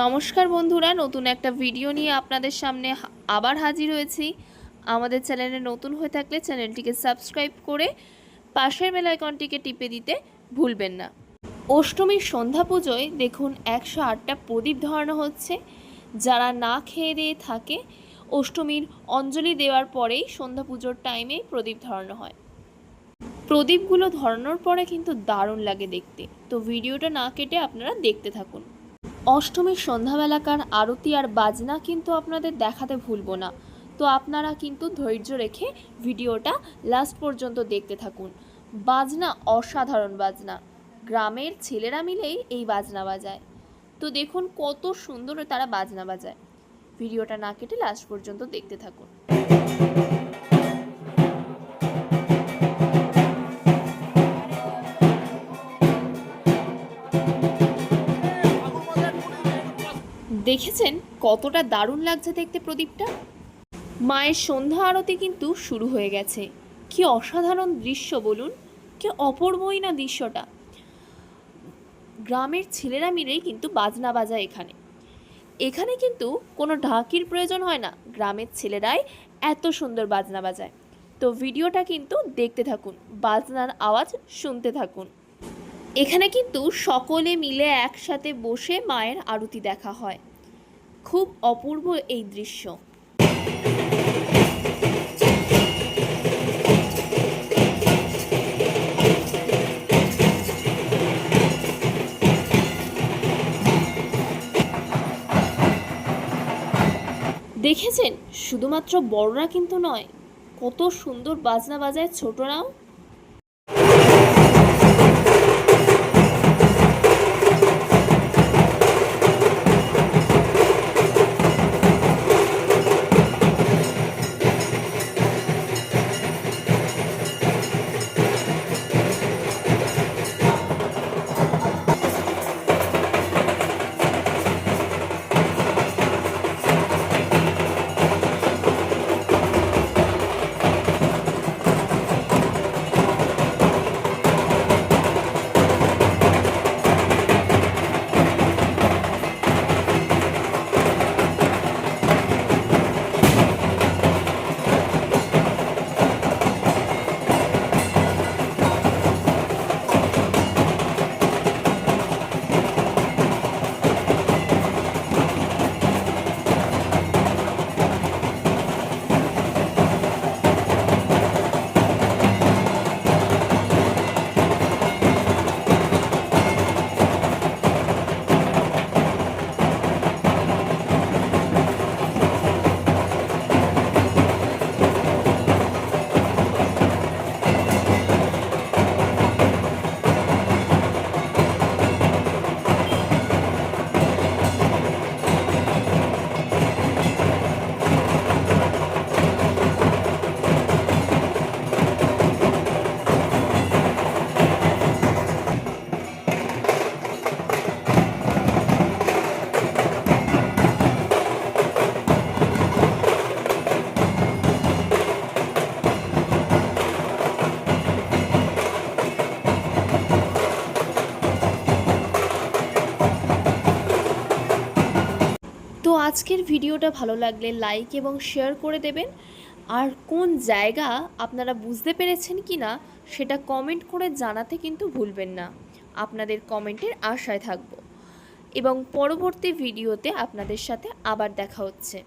নমস্কার বন্ধুরা, নতুন একটা ভিডিও নিয়ে আপনাদের সামনে আবার হাজির হয়েছি। আমাদের চ্যানেলে নতুন হয়ে থাকলে চ্যানেলটিকে সাবস্ক্রাইব করে পাশের বেল আইকনটিকে টিপে দিতে ভুলবেন না। অষ্টমীর সন্ধ্যা পুজোয় দেখুন একশো আটটা প্রদীপ ধরানো হচ্ছে। যারা না খেয়ে দিয়ে থাকে, অষ্টমীর অঞ্জলি দেওয়ার পরেই সন্ধ্যা পুজোর টাইমে প্রদীপ ধরানো হয়। প্রদীপগুলো ধরানোর পরে কিন্তু দারুণ লাগে দেখতে। তো ভিডিওটা না কেটে আপনারা দেখতে থাকুন। অষ্টমীর সন্ধ্যাবেলাকার আরতি আর বাজনা কিন্তু আপনাদের দেখাতে ভুলবো না। তো আপনারা কিন্তু ধৈর্য রেখে ভিডিওটা লাস্ট পর্যন্ত দেখতে থাকুন। বাজনা অসাধারণ বাজনা। গ্রামের ছেলেরা মিলেই এই বাজনা বাজায়। তো দেখুন কত সুন্দর তারা বাজনা বাজায়। ভিডিওটা না কেটে লাস্ট পর্যন্ত দেখতে থাকুন। দেখেছেন কতটা দারুণ লাগছে দেখতে প্রদীপটা? মায়ের সন্ধ্যা আরতি কিন্তু শুরু হয়ে গেছে। কি অসাধারণ দৃশ্য বলুন, কি অপূর্বই না দৃশ্যটা। গ্রামের ছেলেরা মিলেই কিন্তু বাজনা বাজায় এখানে। এখানে কিন্তু কোনো ঢাকির প্রয়োজন হয় না, গ্রামের ছেলেরাই এত সুন্দর বাজনা বাজায়। তো ভিডিওটা কিন্তু দেখতে থাকুন, বাজনার আওয়াজ শুনতে থাকুন। এখানে কিন্তু সকলে মিলে একসাথে বসে মায়ের আরতি দেখা হয়। খুব অপূর্ব এই দৃশ্য। দেখেছেন? শুধুমাত্র বড়রা কিন্তু নয়, কত সুন্দর বাজনা বাজায় ছোটরাও আজকের ভিডিওটা ভালো লাগলে লাইক এবং শেয়ার করে দেবেন। আর কোন জায়গা আপনারা বুঝতে পেরেছেন কি না সেটা কমেন্ট করে জানাতে কিন্তু ভুলবেন না। আপনাদের কমেন্টের আশায় থাকব। এবং পরবর্তী ভিডিওতে আপনাদের সাথে আবার দেখা হচ্ছে।